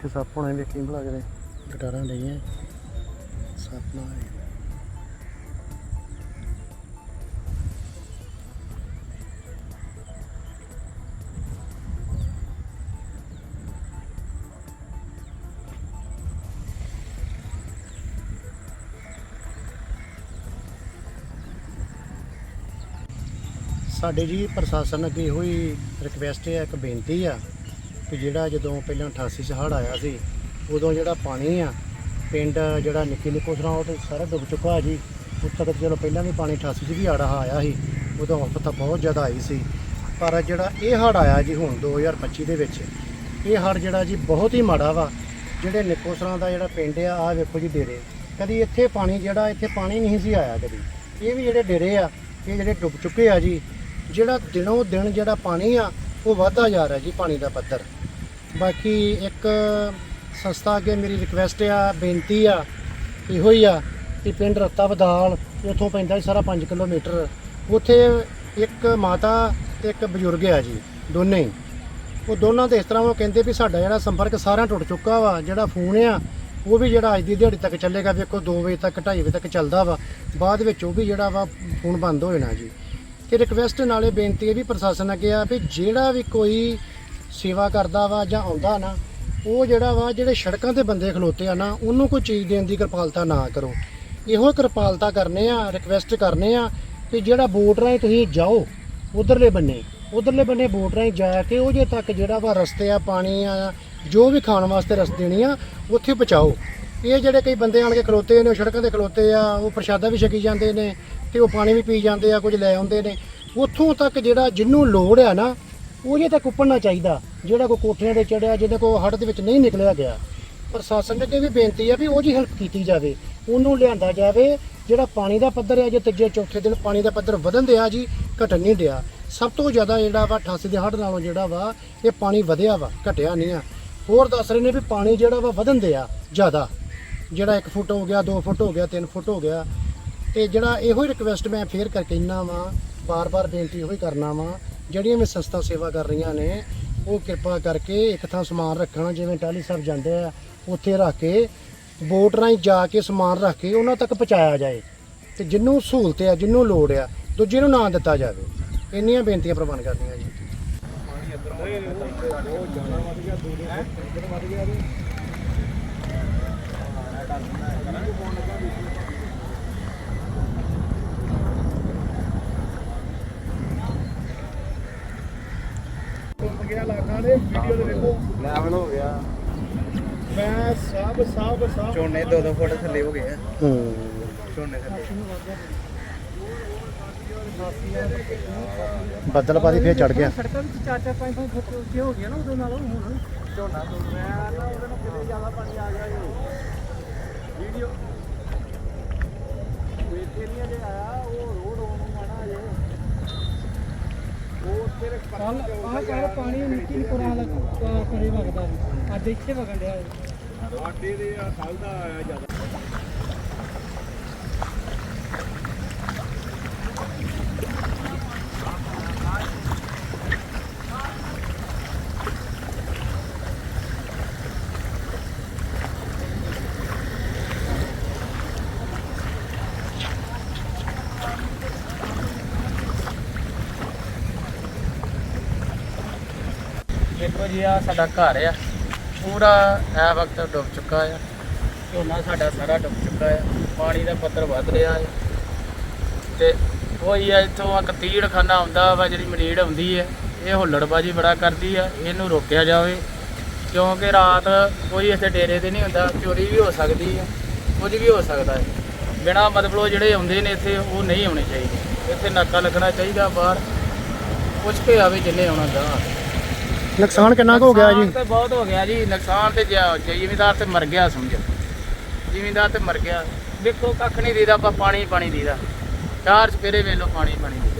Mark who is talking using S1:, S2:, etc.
S1: ਇੱਥੇ ਸੱਪ ਹੋਣੇ, ਵੇਖੀ ਭਲਾ ਕਿਤੇ। ਗਟਾਰਾਂ ਡਈਆਂ। ਸੱਪ ਨਾ ਆਏ। ਸਾਡੇ ਜੀ ਪ੍ਰਸ਼ਾਸਨ ਅੱਗੇ ਇਹੋ ਹੀ ਰਿਕਵੈਸਟ ਹੈ, ਇੱਕ ਬੇਨਤੀ ਆ। ਕਿ ਜਿਹੜਾ ਜਦੋਂ ਪਹਿਲਾਂ 88 ਚ ਹੜ੍ਹ ਆਇਆ ਸੀ, ਉਦੋਂ ਜਿਹੜਾ ਪਾਣੀ ਆ, ਪਿੰਡ ਜਿਹੜਾ ਨਿੱਕੀ ਨਿੱਕੋਸਰਾ ਉਹ ਤੇ ਸਾਰਾ ਡੁੱਬ ਚੁੱਕਾ ਜੀ। ਉੱਥੇ ਤੱਕ ਚਲੋ ਪਹਿਲਾਂ ਵੀ ਪਾਣੀ 88 ਚ ਵੀ ਹੜ੍ਹ ਆਇਆ ਸੀ, ਉਦੋਂ ਆਫਤ ਤਾਂ ਬਹੁਤ ਜ਼ਿਆਦਾ ਆਈ ਸੀ। ਪਰ ਜਿਹੜਾ ਇਹ ਹੜ੍ਹ ਆਇਆ ਜੀ ਹੁਣ 2025 ਦੇ ਵਿੱਚ, ਇਹ ਹੜ੍ਹ ਜਿਹੜਾ ਜੀ ਬਹੁਤ ਹੀ ਮਾੜਾ ਵਾ। ਜਿਹੜੇ ਨਿੱਕੋਸਰਾ ਦਾ ਜਿਹੜਾ ਪਿੰਡ ਆ, ਆਹ ਵੇਖੋ ਜੀ ਡੇਰੇ। ਕਦੀ ਇੱਥੇ ਪਾਣੀ ਜਿਹੜਾ, ਇੱਥੇ ਪਾਣੀ ਨਹੀਂ ਸੀ ਆਇਆ ਕਦੀ। ਇਹ ਵੀ ਜਿਹੜੇ ਡੇਰੇ ਆ, ਇਹ ਜਿਹੜੇ ਡੁੱਬ ਚੁੱਕੇ ਆ ਜੀ, ਜਿਹੜਾ ਦਿਨੋਂ ਦਿਨ ਜਿਹੜਾ ਪਾਣੀ ਆ, ਉਹ ਵਧਦਾ ਜਾ ਰਿਹਾ ਜੀ ਪਾਣੀ ਦਾ ਪੱਧਰ। ਬਾਕੀ ਇੱਕ ਸੰਸਥਾ ਅੱਗੇ ਮੇਰੀ ਰਿਕਵੈਸਟ ਆ, ਬੇਨਤੀ ਆ, ਇਹੋ ਹੀ ਆ ਕਿ ਪਿੰਡ ਰੱਤਾ ਬਦਾਲ ਉੱਥੋਂ ਪੈਂਦਾ ਜੀ ਸਾਰਾ 5 ਕਿਲੋਮੀਟਰ। ਉੱਥੇ ਇੱਕ ਮਾਤਾ ਤੇ ਇੱਕ ਬਜ਼ੁਰਗ ਆ ਜੀ, ਦੋਨੇ। ਉਹ ਦੋਨਾਂ ਦੇ ਇਸ ਤਰ੍ਹਾਂ ਉਹ ਕਹਿੰਦੇ ਵੀ ਸਾਡਾ ਜਿਹੜਾ ਸੰਪਰਕ ਸਾਰਿਆਂ ਟੁੱਟ ਚੁੱਕਾ ਵਾ, ਜਿਹੜਾ ਫੋਨ ਆ, ਉਹ ਵੀ ਜਿਹੜਾ ਅੱਜ ਦੀ ਦਿਹਾੜੀ ਤੱਕ ਚੱਲੇਗਾ, ਵੇਖੋ 2 ਵਜੇ ਤੱਕ 2:30 ਵਜੇ ਤੱਕ ਚੱਲਦਾ ਵਾ। ਬਾਅਦ ਵਿੱਚ ਉਹ ਵੀ ਜਿਹੜਾ ਵਾ, ਫੋਨ ਬੰਦ ਹੋ ਜਾਣਾ ਜੀ। ਤੇ ਰਿਕਵੈਸਟ ਨਾਲੇ ਬੇਨਤੀ ਹੈ ਵੀ ਪ੍ਰਸ਼ਾਸਨ ਅੱਗੇ ਆ ਵੀ ਜਿਹੜਾ ਵੀ ਕੋਈ ਸੇਵਾ ਕਰਦਾ ਵਾ ਜਾਂ ਆਉਂਦਾ ਨਾ, ਉਹ ਜਿਹੜਾ ਵਾ, ਜਿਹੜੇ ਸੜਕਾਂ ਤੇ ਬੰਦੇ ਖਲੋਤੇ ਆ ਨਾ, ਉਹਨੂੰ ਕੋਈ ਚੀਜ਼ ਦੇਣ ਦੀ ਕਿਰਪਾਲਤਾ ਨਾ ਕਰੋ। ਇਹੋ ਕਿਰਪਾਲਤਾ ਕਰਨੇ ਆ ਰਿਕਵੈਸਟ ਕਰਨੇ ਆ ਕਿ ਜਿਹੜਾ ਬੋਟ ਰਾਹੀਂ ਤੁਸੀਂ ਜਾਓ, ਉਧਰਲੇ ਬੰਨੇ ਉਧਰਲੇ ਬੰਨੇ ਬੋਟ ਰਾਹੀਂ ਜਾ ਕੇ ਉਹ ਜੇ ਤੱਕ ਜਿਹੜਾ ਵਾ ਰਸਤੇ ਆ, ਪਾਣੀ ਆ, ਜੋ ਵੀ ਖਾਣ ਵਾਸਤੇ ਰਸਤੇ ਦੇਣੀ ਆ, ਉੱਥੇ ਪਹੁੰਚਾਓ। ਇਹ ਜਿਹੜੇ ਕਈ ਬੰਦੇ ਆਣ ਕੇ ਖਲੋਤੇ ਨੇ, ਉਹ ਸੜਕਾਂ ਤੇ ਖਲੋਤੇ ਆ, ਉਹ ਪ੍ਰਸ਼ਾਦਾ ਵੀ ਛਕੀ ਜਾਂਦੇ ਨੇ ਤੇ ਉਹ ਪਾਣੀ ਵੀ ਪੀ ਜਾਂਦੇ ਆ, ਕੁਝ ਲੈ ਆਉਂਦੇ ਨੇ। ਉੱਥੋਂ ਤੱਕ ਜਿਹੜਾ ਜਿੰਨੂੰ ਲੋੜ ਆ ਨਾ ਉਹ ਜੇ ਤੱਕ ਉੱਪਰਨਾ ਚਾਹੀਦਾ, ਜਿਹੜਾ ਕੋਈ ਕੋਠਿਆਂ ਤੇ ਚੜਿਆ, ਜਿਹਦੇ ਕੋ ਹੜ੍ਹ ਦੇ ਵਿੱਚ ਨਹੀਂ ਨਿਕਲਿਆ ਗਿਆ। ਪ੍ਰਸ਼ਾਸਨ ਅੱਗੇ ਵੀ ਬੇਨਤੀ ਆ ਵੀ ਉਹ ਜੀ ਹੈਲਪ ਕੀਤੀ ਜਾਵੇ, ਉਹਨੂੰ ਲਿਆਂਦਾ ਜਾਵੇ, ਜਿਹੜਾ ਪਾਣੀ ਦਾ ਪੱਧਰ ਹੈ, ਜੇ ਤੀਜੇ, ਚੌਥੇ ਦਿਨ ਪਾਣੀ ਦਾ ਪੱਧਰ ਵਧਣ ਦਿਆ ਜੀ, ਘਟਣ ਨਹੀਂ ਡਿਆ ਸਭ ਤੋਂ ਜ਼ਿਆਦਾ ਜਿਹੜਾ ਵਾ 88 ਦੇ ਹੜ੍ਹ ਨਾਲੋਂ ਜਿਹੜਾ ਵਾ, ਇਹ ਪਾਣੀ ਵਧਿਆ ਵਾ, ਘਟਿਆ ਨਹੀਂ ਆ। ਹੋਰ ਦੱਸ ਰਹੇ ਨੇ ਵੀ ਪਾਣੀ ਜਿਹੜਾ ਵਾ ਵਧਣ ਦਿਆ, ਜ਼ਿਆਦਾ। ਜਿਹੜਾ 1 ਫੁੱਟ ਹੋ ਗਿਆ 2 ਫੁੱਟ ਹੋ ਗਿਆ 3 ਫੁੱਟ ਹੋ ਗਿਆ। ਤੇ ਜਿਹੜਾ ਇਹੋ ਹੀ ਰਿਕਵੈਸਟ ਮੈਂ ਫੇਰ ਕਰਕੇ ਇੰਨਾ ਵਾ ਬਾਰ-ਬਾਰ ਬੇਨਤੀ ਇਹੋ ਹੀ ਕਰਨਾ ਵਾ ਜਿਹੜੀਆਂ ਵੀ ਸੰਸਥਾ ਸੇਵਾ ਕਰ ਰਹੀਆਂ ਨੇ, ਉਹ ਕਿਰਪਾ ਕਰਕੇ ਇੱਕ ਥਾਂ ਸਮਾਨ ਰੱਖਣਾ, ਜਿਵੇਂ ਟਾਲੀ ਸਾਹਿਬ ਜਾਂਦੇ ਆ, ਉੱਥੇ ਰੱਖ ਕੇ, ਬੋਟ ਰਾਹੀਂ ਜਾ ਕੇ ਸਮਾਨ ਰੱਖ ਕੇ ਉਹਨਾਂ ਤੱਕ ਪਹੁੰਚਾਇਆ ਜਾਏ। ਤੇ ਜਿੰਨੂੰ ਸਹੂਲਤ ਆ, ਜਿੰਨੂੰ ਲੋੜ ਆ, ਦੂਜੇ ਨੂੰ ਨਾ ਦਿੱਤਾ ਜਾਵੇ। ਇੰਨੀਆਂ ਬੇਨਤੀਆਂ ਪ੍ਰਵਾਨ ਕਰਦੀਆਂ ਜੀ। ਗਿਆ ਲਾਕਾਂ ਦੇ ਵੀਡੀਓ ਦੇ ਵੇਖੋ
S2: ਲੈਵਲ ਹੋ ਗਿਆ।
S1: ਮੈਂ ਸਭ ਸਭ ਸਭ।
S2: ਝੋਨੇ 2-2 ਫੁੱਟ ਥੱਲੇ ਹੋ ਗਏ ਆ।
S1: ਹੂੰ।
S2: ਝੋਨੇ ਥੱਲੇ।
S1: ਬੱਦਲ ਪਾਦੀ ਫੇਰ ਚੜ ਗਿਆ।
S3: ਸੜਕਾਂ ਵਿੱਚ 4-4 5-5 ਫੁੱਟ ਉੱਚੇ ਹੋ ਗਿਆ ਨਾ ਉਦੋਂ ਨਾਲੋਂ ਹੁਣ।
S2: ਝੋਨਾ ਤੋਂ ਮੈਂ ਨਾ ਉਹਦੇ ਨਾਲ ਕਿਤੇ ਜ਼ਿਆਦਾ ਪਾਣੀ ਆ ਗਿਆ ਜੋ ਵੀਡੀਓ ਵੇਖੇ ਨਹੀਂ ਜੇ ਆਇਆ ਉਹ ਰੋਡ ਉਹਨੂੰ ਮਾਣਾ ਜੇ ਉਹ ਤੇਰੇ
S3: ਕੱਲ ਆਹ ਕੱਲ ਪਾਣੀ ਮਿੱਟੀ ਪੁਰਾਂ ਦਾ ਪਰੇ ਵਗਦਾ ਅੱਜ ਇੱਥੇ ਵਗਣ ਡਿਆ
S2: ਸਾਡੇ ਦੇ ਆ ਕੱਲ ਦਾ ਆਇਆ ਜ਼ਿਆਦਾ।
S4: ਦੇਖੋ ਜੀ ਆ ਸਾਡਾ ਘਰ ਆ। ਪੂਰਾ ਇਹ ਵਕਤ ਡੁੱਬ ਚੁੱਕਾ ਆ। ਝੋਨਾ ਸਾਡਾ ਸਾਰਾ ਡੁੱਬ ਚੁੱਕਾ ਆ। ਪਾਣੀ ਦਾ ਪੱਧਰ ਵੱਧ ਰਿਹਾ ਹੈ ਤੇ ਉਹੀ ਆ, ਇੱਥੋਂ ਇੱਕ ਤੀੜ ਖਾਨਾ ਆਉਂਦਾ ਵਾ, ਜਿਹੜੀ ਮਨੀੜ ਆਉਂਦੀ ਹੈ ਇਹ ਹੁੱਲੜਬਾਜੀ ਬੜਾ ਕਰਦੀ ਆ। ਇਹਨੂੰ ਰੋਕਿਆ ਜਾਵੇ। ਕਿਉਂਕਿ ਰਾਤ ਕੋਈ ਇੱਥੇ ਡੇਰੇ ਤੇ ਨਹੀਂ ਹੁੰਦਾ, ਚੋਰੀ ਵੀ ਹੋ ਸਕਦੀ ਹੈ ਕੁਝ ਵੀ ਹੋ ਸਕਦਾ ਹੈ ਬਿਨਾ ਮਤਲਬ ਜਿਹੜੇ ਆਉਂਦੇ ਨੇ ਇੱਥੇ, ਉਹ ਨਹੀਂ ਆਉਣੇ ਚਾਹੀਦੇ। ਇੱਥੇ ਨਾਕਾ ਲੱਗਣਾ ਚਾਹੀਦਾ ਬਾਹਰ। ਪੁੱਛ ਕੇ ਆਵੇ ਜਿੰਨੇ ਆਉਣਾ ਦਾ
S1: ਨੁਕਸਾਨ ਕਿੰਨਾ ਕੁ ਹੋ ਗਿਆ ਜੀ?
S4: ਨੁਕਸਾਨ ਤੇ ਬਹੁਤ ਹੋ ਗਿਆ ਜੀ। ਨੁਕਸਾਨ ਤੇ ਜਾ- ਜਿਮੀਦਾਰ ਤੇ ਮਰ ਗਿਆ ਸਮਝ। ਜਿਮੀਦਾਰ ਤੇ ਮਰ ਗਿਆ। ਦੇਖੋ ਕੱਖ ਨਹੀਂ ਦੀਦਾ, ਆਪਾਂ ਪਾਣੀ ਪਾਣੀ ਦੀਦਾ। ਚਾਰ ਚਪੇਰੇ ਵੇਲੋ ਪਾਣੀ ਪਾਣੀ ਦੀਦਾ।